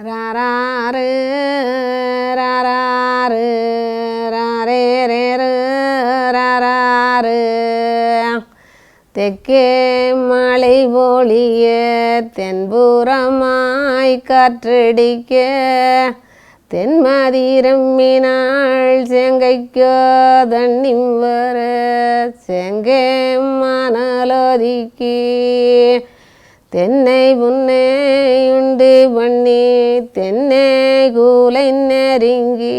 ராராரு ராராரு ராரே ரே ராராரு. தெற்கே மழை பொழிய தென்புறமாய் காற்றடிக்க தென்மதிரம்மினாள் செங்கைக்கோ தண்ணிம் வர செங்கே மணலோதிக்கே தென்னை புன்னை உண்டு பண்ணி தென்னை கூலை நெருங்கி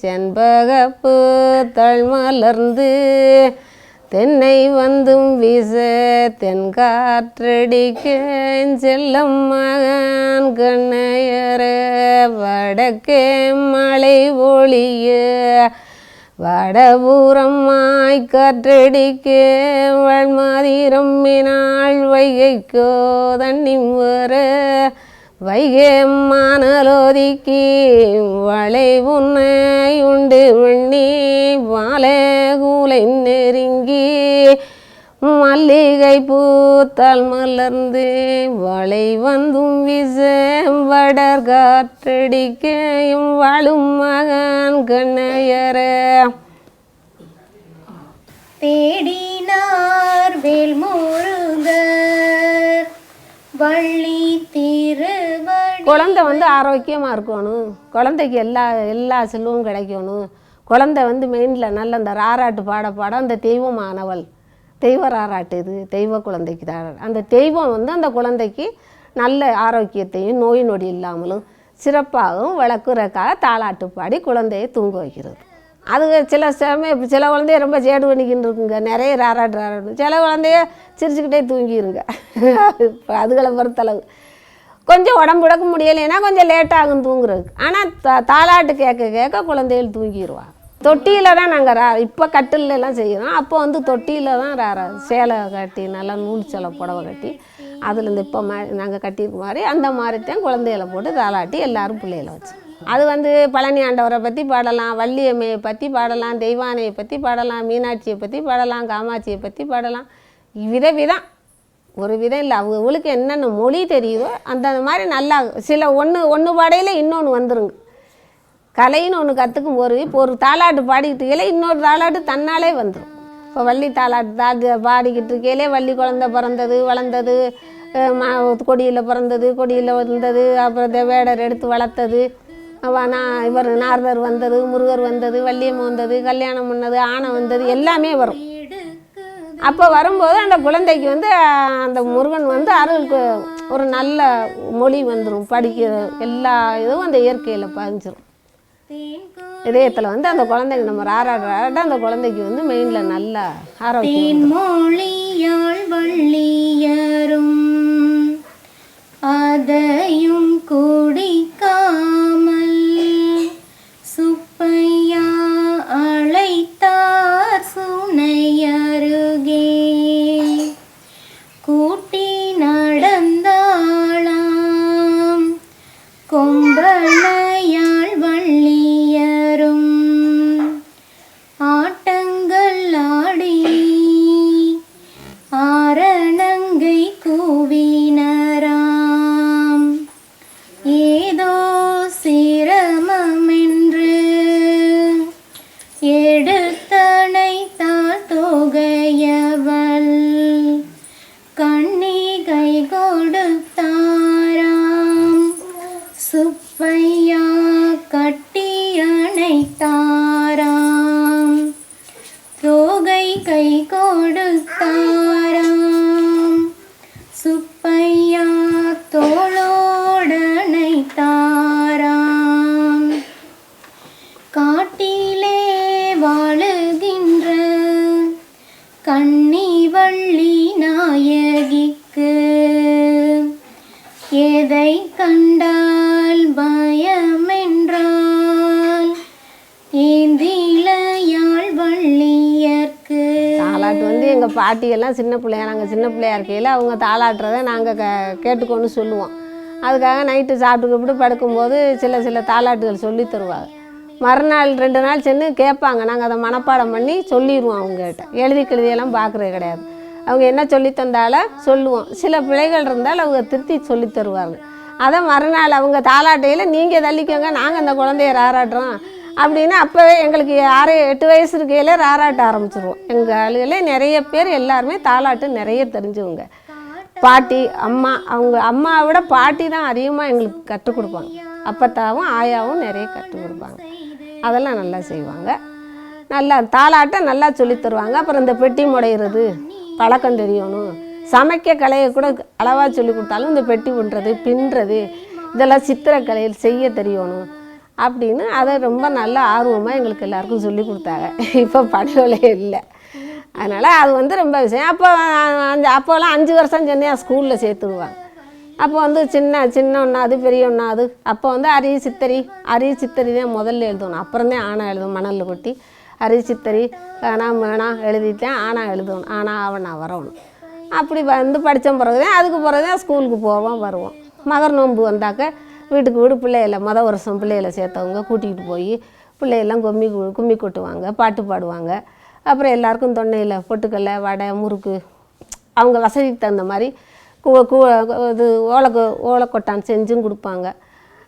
செண்பகப்பு தழ்மலர்ந்து தென்னை வந்தும் வீச தென்காற்றடிக்க செல்லம் மகன் கண்ணையர வடக்கே மழை ஒளிய வடபூரம் மாய் காற்றடிக்கே மினாள் வைகைக்கோ தண்ணி வைகை மானலோதிக்கு வளை உன்னை உண்டு வெண்ணி வாழை கூலை நெருங்கி மல்லிகை பூத்தால் மலர்ந்து வளை வந்தும் விச வடர் காற்றடிக்கையும் வாழும் மகன் கண்ணையர. தேடினார் வேல்முருகர் வள்ளி திருவடி. குழந்தை வந்து ஆரோக்கியமாக இருக்கணும். குழந்தைக்கு எல்லா எல்லா செல்வமும் கிடைக்கணும். குழந்தை வந்து மெயினில் நல்ல அந்த ராராட்டு பாட பாட அந்த தெய்வமானவள். தெய்வ ராராட்டு இது தெய்வ குழந்தைக்கு தான் அந்த தெய்வம் வந்து அந்த குழந்தைக்கு நல்ல ஆரோக்கியத்தையும் நோய் நொடி இல்லாமலும் சிறப்பாகவும் வளர்க்குறக்காக தாளாட்டு பாடி குழந்தையை தூங்க வைக்கிறது. அது சில சமயம் சில குழந்தைய ரொம்ப சேடு பண்ணிக்கிட்டு இருக்குங்க. நிறைய ராராட்டு ராராட்டு சில குழந்தைய சிரிச்சுக்கிட்டே தூங்கிடுங்க இப்போ அதுகளை பொறுத்தளவு. கொஞ்சம் உடம்பு உடக்க முடியலைன்னா கொஞ்சம் லேட்டாகும் தூங்குறதுக்கு. ஆனால் தா தாளாட்டு கேட்க கேட்க குழந்தைகள் தூங்கிடுவா தொட்டியில் தான் நாங்கள் ரா இப்போ கட்டிலெலாம் செய்கிறோம் அப்போ வந்து தொட்டியில் தான் ரா சேலை கட்டி நல்லா நூல் சேலை புடவை கட்டி அதில் இந்த இப்போ மா நாங்கள் கட்டியிருக்க மாதிரி அந்த மாதிரி தான் குழந்தைகளை போட்டு தாளாட்டி எல்லோரும் பிள்ளைகளை வச்சு. அது வந்து பழனி ஆண்டவரை பற்றி பாடலாம் வள்ளியம்மையை பற்றி பாடலாம் தெய்வானையை பற்றி பாடலாம் மீனாட்சியை பற்றி பாடலாம் காமாட்சியை பற்றி பாடலாம். வித விதம் ஒரு விதம் இல்லை. அவங்களுக்கு என்னென்ன மொழி தெரியுதோ அந்த மாதிரி நல்லா சில ஒன்று ஒன்று பாடையில் இன்னொன்று வந்துருங்க. கலைன்னு ஒன்று கற்றுக்கும் போது இப்போ ஒரு தாளாட்டு பாடிக்கிட்டு இருக்கையில இன்னொரு தாளாட்டு தன்னாலே வந்துடும் இப்போ வள்ளி தாலாட்டு தாக்கு பாடிக்கிட்டு இருக்கையிலே வள்ளி குழந்த பிறந்தது வளர்ந்தது மா கொடியில் பிறந்தது கொடியில் வந்தது அப்புறம் இந்த வேடர் எடுத்து வளர்த்தது. நான் இவர் நாரதர் வந்தது முருகர் வந்தது வள்ளியம் வந்தது கல்யாணம் பண்ணது ஆனை வந்தது எல்லாமே வரும். அப்போ வரும்போது அந்த குழந்தைக்கு வந்து அந்த முருகன் வந்து அருளுக்கு ஒரு நல்ல மொழி வந்துடும் படிக்க எல்லா இதுவும் அந்த இயற்கையில் பதிஞ்சிடும் இதயத்தில் வந்து அந்த குழந்தைக்கு நம்ம ராராட ராராட அந்த குழந்தைக்கு வந்து மெயினில் நல்லா ஆரோக்கியம். மொழியாள் வள்ளியரும் அதையும் குடிக்காமல் ஏடு பாட்டியெல்லாம் சின்ன பிள்ளையா நாங்கள் சின்ன பிள்ளையா இருக்கையில் அவங்க தாளாட்டுறதை நாங்கள் க கேட்டுக்கொண்டு சொல்லுவோம். அதுக்காக நைட்டு சாப்பிட்டுக்கிட்டு படுக்கும்போது சில சில தாளாட்டுகள் சொல்லி தருவாங்க. மறுநாள் ரெண்டு நாள் சென்று கேட்பாங்க. நாங்கள் அதை மனப்பாடம் பண்ணி சொல்லிடுவோம் அவங்ககிட்ட. எழுதி கெழுதியெல்லாம் பார்க்குறது கிடையாது. அவங்க என்ன சொல்லி தந்தாலும் சொல்லுவோம். சில பிழைகள் இருந்தால் அவங்க திருத்தி சொல்லி தருவாங்க அதை மறுநாள் அவங்க தாளாட்டையில் நீங்கள் தள்ளிக்கோங்க நாங்கள் அந்த குழந்தைய ராராட்டுறோம். அப்படின்னு அப்போவே எங்களுக்கு ஆறு எட்டு வயசு இருக்கையில ராராட்ட ஆரம்பிச்சிருவோம். எங்கள் ஆளுகளே நிறைய பேர் எல்லாருமே தாலாட்டு நிறைய தெரிஞ்சவங்க. பாட்டி அம்மா அவங்க அம்மாவை விட பாட்டி தான் அதிகமாக எங்களுக்கு கற்றுக் கொடுப்பாங்க. அப்பத்தாவும் ஆயாவும் நிறைய கற்றுக் கொடுப்பாங்க. அதெல்லாம் நல்லா செய்வாங்க. நல்லா தாலாட்டை நல்லா சொல்லி தருவாங்க. அப்புறம் இந்த பெட்டி முடையிறது பழக்கம் தெரியணும். சமைக்க கலையை கூட அளவாக சொல்லி கொடுத்தாலும் இந்த பெட்டி பண்ணுறது பின்னுறது இதெல்லாம் சித்திரக்கலையில் செய்ய தெரியணும். அப்படின்னு அதை ரொம்ப நல்ல ஆர்வமாக எங்களுக்கு எல்லாருக்கும் சொல்லி கொடுத்தாங்க. இப்போ பணிகளே இல்லை. அதனால் அது வந்து ரொம்ப விஷயம். அப்போ அஞ்சு அப்போல்லாம் அஞ்சு வருஷம் சொன்னேன் ஸ்கூலில் சேர்த்துடுவாங்க அப்போ வந்து சின்ன சின்ன ஒன்றாவது பெரிய ஒன்றாவது அப்போ வந்து அரி சித்தரி அரி சித்தரி தான் முதல்ல எழுதணும். அப்புறம் தான் ஆனா எழுதணும் மணலில் கொட்டி. அரி சித்தரி ஆனா மேனா எழுதிட்டேன் ஆனா எழுதணும். ஆனா அவனா வரணும். அப்படி வந்து படித்த பிறகு தான் அதுக்கு பிறகு தான் ஸ்கூலுக்கு போவோம் வருவோம். மகர் நோன்பு வந்தாக்க வீட்டுக்கு வீடு பிள்ளைகளை மொதல் வருஷம் பிள்ளைகளை சேர்த்தவங்க கூட்டிகிட்டு போய் பிள்ளையெல்லாம் கும்மி கும்மி கொட்டுவாங்க பாட்டு பாடுவாங்க. அப்புறம் எல்லாருக்கும் தொண்டையில் பொட்டுக்கடலை வடை முறுக்கு அவங்க வசதிக்கு தகுந்த மாதிரி கூ கூ இது ஓலை ஓலைக்கொட்டான் செஞ்சும் கொடுப்பாங்க.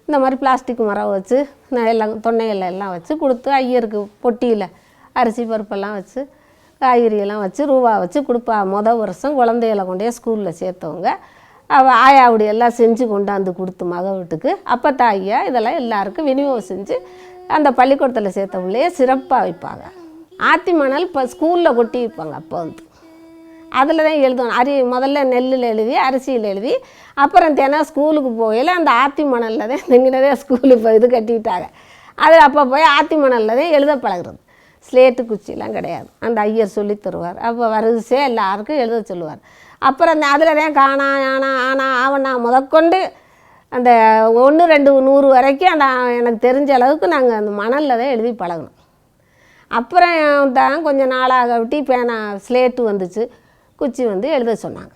இந்த மாதிரி பிளாஸ்டிக் மரம் வச்சு நான் எல்லாம் தொன்னையில் எல்லாம் வச்சு கொடுத்து ஐயருக்கு பொட்டியில் அரிசி பருப்பெல்லாம் வச்சு காய்கறியெல்லாம் வச்சு ரூபா வச்சு கொடுப்பா. மொதல் வருஷம் குழந்தைகளை கொண்டே ஸ்கூலில் சேர்த்தவங்க. அவள் ஆயாவுடி எல்லாம் செஞ்சு கொண்டாந்து கொடுத்து மக வீட்டுக்கு. அப்போ தாயா இதெல்லாம் எல்லாருக்கும் விநியோகம் செஞ்சு அந்த பள்ளிக்கூடத்தில் சேர்த்த பிள்ளைய சிறப்பாக வைப்பாங்க. ஆத்தி மணல் இப்போ ஸ்கூலில் கொட்டி வைப்பாங்க அப்போ வந்து. அதில் தான் எழுதணும். அரி முதல்ல நெல்லில் எழுதி அரிசியில் எழுதி அப்புறம் தினம் ஸ்கூலுக்கு போகையில் அந்த ஆத்தி மணலில் தான் இங்கனதே ஸ்கூலுக்கு இப்போ இது கட்டிக்கிட்டாங்க அதில் அப்போ போய் ஆத்தி மணலில் தான் எழுத பழகுறது. ஸ்லேட்டு குச்சிலாம் கிடையாது. அந்த ஐயர் சொல்லி தருவார். அப்போ வரிசை எல்லாருக்கும் எழுத சொல்லுவார். அப்புறம் அந்த அதில் தான் காணா ஆனா ஆனா ஆவணா முதற்கொண்டு அந்த ஒன்று ரெண்டு நூறு வரைக்கும் அந்த எனக்கு தெரிஞ்ச அளவுக்கு நாங்கள் அந்த மணலில் தான் எழுதி பழகணும். அப்புறம் தான் கொஞ்சம் நாளாக விட்டு பேனா ஸ்லேட்டு வந்துச்சு. குச்சி வந்து எழுத சொன்னாங்க.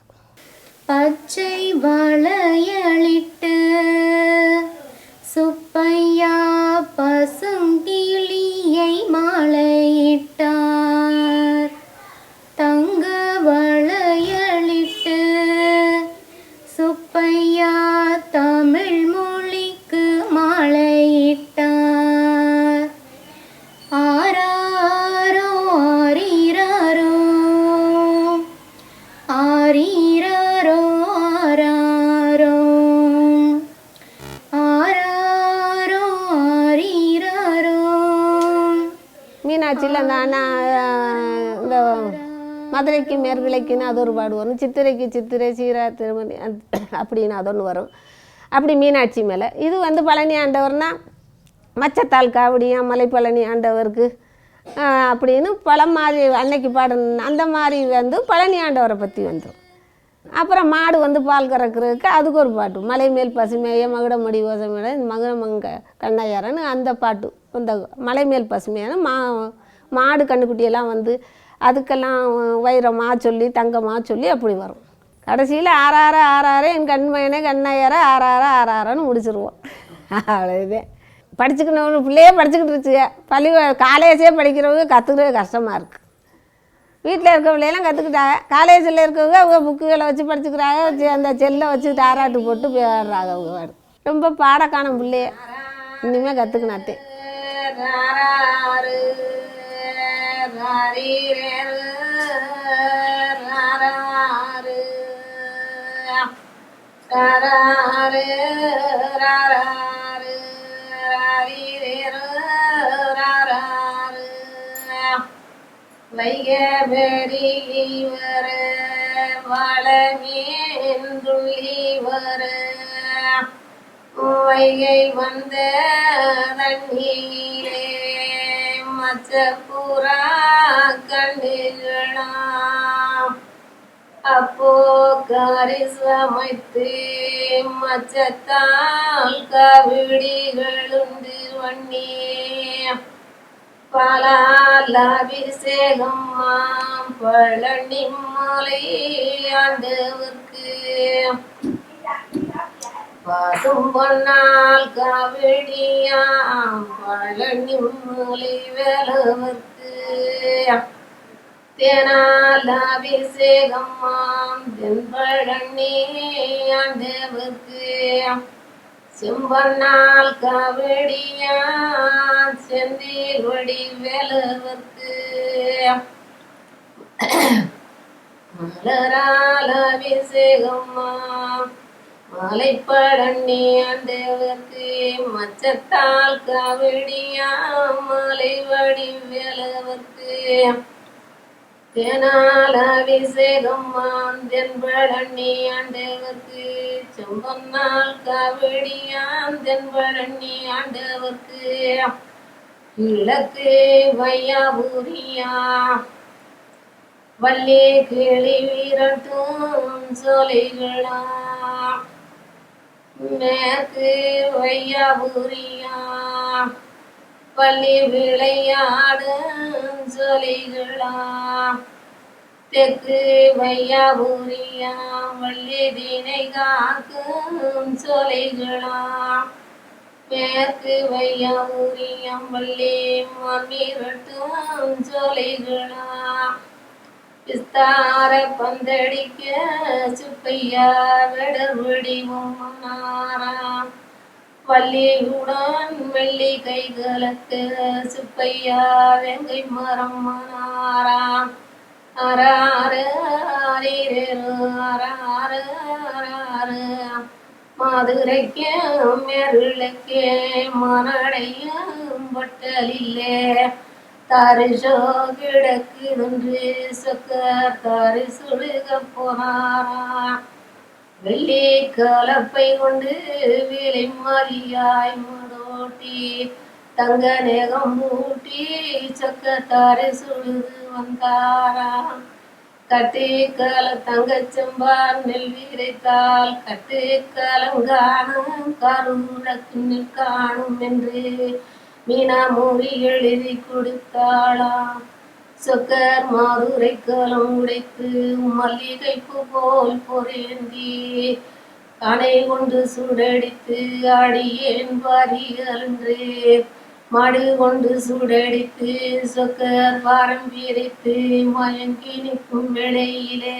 பச்சை வளையளிட்டு நான் இந்த மதுரைக்கு மேற்கிழக்குன்னு அது ஒரு பாடு வரும். சித்திரைக்கு சித்திரை சீரா திருமணி அப்படின்னு அதொன்று வரும். அப்படி மீனாட்சி மேலே. இது வந்து பழனி ஆண்டவர்னா மச்சத்தால் காவடியா மலைப்பழனி ஆண்டவருக்கு அப்படின்னு பழம் மாதிரி அன்னைக்கு பாடணும் அந்த மாதிரி வந்து பழனி ஆண்டவரை பற்றி வந்துடும் அப்புறம் மாடு வந்து பால் கறக்கிறதுக்கு அதுக்கு ஒரு பாட்டு. மலை மேல் பசுமைய மகுடமடி ஓசமையோட மகுடமங்க கண்ணையாரன்னு அந்த பாட்டு. இந்த மலை மேல் பசுமையான மா மாடு கண்ணுக்குட்டியெல்லாம் வந்து அதுக்கெல்லாம் வைரமாக சொல்லி தங்கமாக சொல்லி அப்படி வரும். கடைசியில் ஆறார ஆறார என் கண்மையனே கண்ணையார ஆறார ஆறாரன்னு முடிச்சிருவோம். அவ்வளோதே படிச்சுக்கணும் பிள்ளையே படிச்சுக்கிட்டு இருச்சுங்க பள்ளி காலேஜே படிக்கிறவங்க கற்றுக்கிறது கஷ்டமாக இருக்குது வீட்டில் இருக்க பிள்ளையெல்லாம் கற்றுக்கிட்டாங்க காலேஜில் இருக்கவங்க அவங்க புக்குகளை வச்சு படிச்சுக்கிறாங்க. வச்சு அந்த செல்லை வச்சு தாராட்டு போட்டு போயிடுறாங்க அவங்க ரொம்ப பாடக்கான பிள்ளைய. இனிமேல் கற்றுக்கினாத்தே வைகபெரிவர வளமேந்துள்ளி வர வைகை வந்த தண்ணீரே மச்ச புறா அப்போ காரி மச்சத்தால் கவிடிகளுண்டு வண்ணே பலாலபிஷேகம் பழனி மலை ஆண்டவர்க்கு. பாசும் பொன்னால் கவிடியாம் பழனி மலை வேலவர்க்கு. தேனால் அபிஷேகம்மாம் மாம் செம்பன்னால் ஆண்டவர்க்கு செந்தில் வடி வேலவர்க்கு. மலரால் அபிஷேகம்மா மலைப்பழனி ஆண்டவர்க்கு. மச்சத்தால் காவடியா மலை வடி வேலவர்க்கு. தேனால் அபிஷேகம் மாந்தென் ஆண்டவர்க்கு. செம்பொன்னால் காவடியாந்தென் பழனி ஆண்டவர்க்கு. கிழக்கு வையாபுரியா. வள்ளி கிளி வீரட்டும் சோலைகளா. மேற்கு வையாபுரியா. பள்ளி விளையாடும் சொலிகளா தெற்கு வையாபுரியா? வள்ளி தினை காக்கும் சொலைகளா மேற்கு வையாபுரியம் வள்ளி மம்மிரட்டும் சொலைகளா விஸ்தார பந்தடிக்க சுப்பையா விடர் விடிவோம் நாராம் பள்ளியுடன் வெள்ளி கைகளுக்கு சுப்பையா வெங்கை மரம் மனாராம் அராறு அராறு அராறு மதுரைக்கு மெருளுக்கு மனடையும் பட்டலில்லே தரிசோ கிடக்கு நின்று சொக்க தரி சுழுக போனாராம் வெள்ளி கலப்பை கொண்டு வேலை மாறியாய் மூடோட்டி தங்க நேகம் மூட்டி சக்கத்தாரை சுழுது வந்தாராம். கட்டி கால தங்கச்செம்பார் நெல் வீரைத்தால் கட்டு காலங்காணும் கருடக்கு காணும் என்று மீனா மூவி எழுதி கொடுத்தாளாம். சொக்கர் மாதுரை கலம் உடைத்து மல்லிகை போல் பொருந்தி அணை கொண்டு சுடடித்து ஆடியேன் பாரிகளென்று மடு கொண்டு சுடடித்து சொக்கர் பாரம் பிரித்து மயங்கி நிற்கும் வேளையிலே.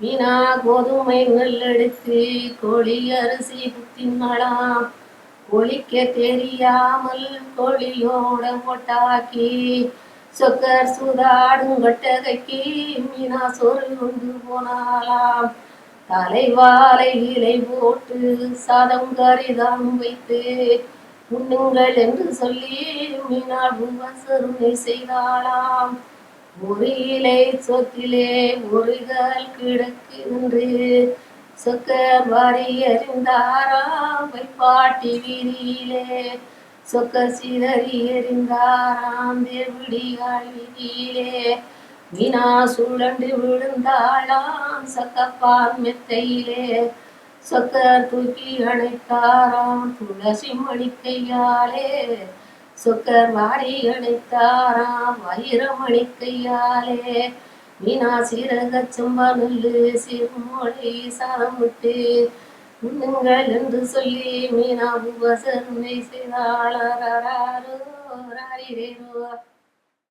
மீனா கோதுமை நெல்லெடுத்து கோழி அரிசி புத்தினாளாம் ஒழிக்க தெரியாமல் கோழியோட போட்டாக்கி சொக்கர் சூதாடும் கட்டகைக்கு மீனா சொருள் கொண்டு போனாலாம் தலைவாலை இலை போட்டு சாதம் கரிதாம் வைத்து உண்ணுங்கள் என்று சொல்லி மீனாள் பூவசருணை செய்தாளாம். ஒரு இலை சொத்திலே ஒரு கால் கிடக்கு என்று சொக்கர் வாரி அறிந்தாராம் வைப்பாட்டி வீதியிலே. சொக்க சிதறி எறிந்தாராம் தேவிடியாள் சுழண்டு விழுந்தாளாம் சக்கப்பால் மெத்தையிலே. சொக்கர் தூக்கி அணைத்தாராம் துளசி மணிக்கையாலே. சொக்கர் வாரி அணைத்தாராம் வைரமணி கையாலே மீனா சீரக செம்பா நெல்லு சிறுமொழி சாதம் விட்டு உண்ணுங்கள் என்று சொல்லி மீனா உபசரணை செய்தாளராரோ ராரிரேரோ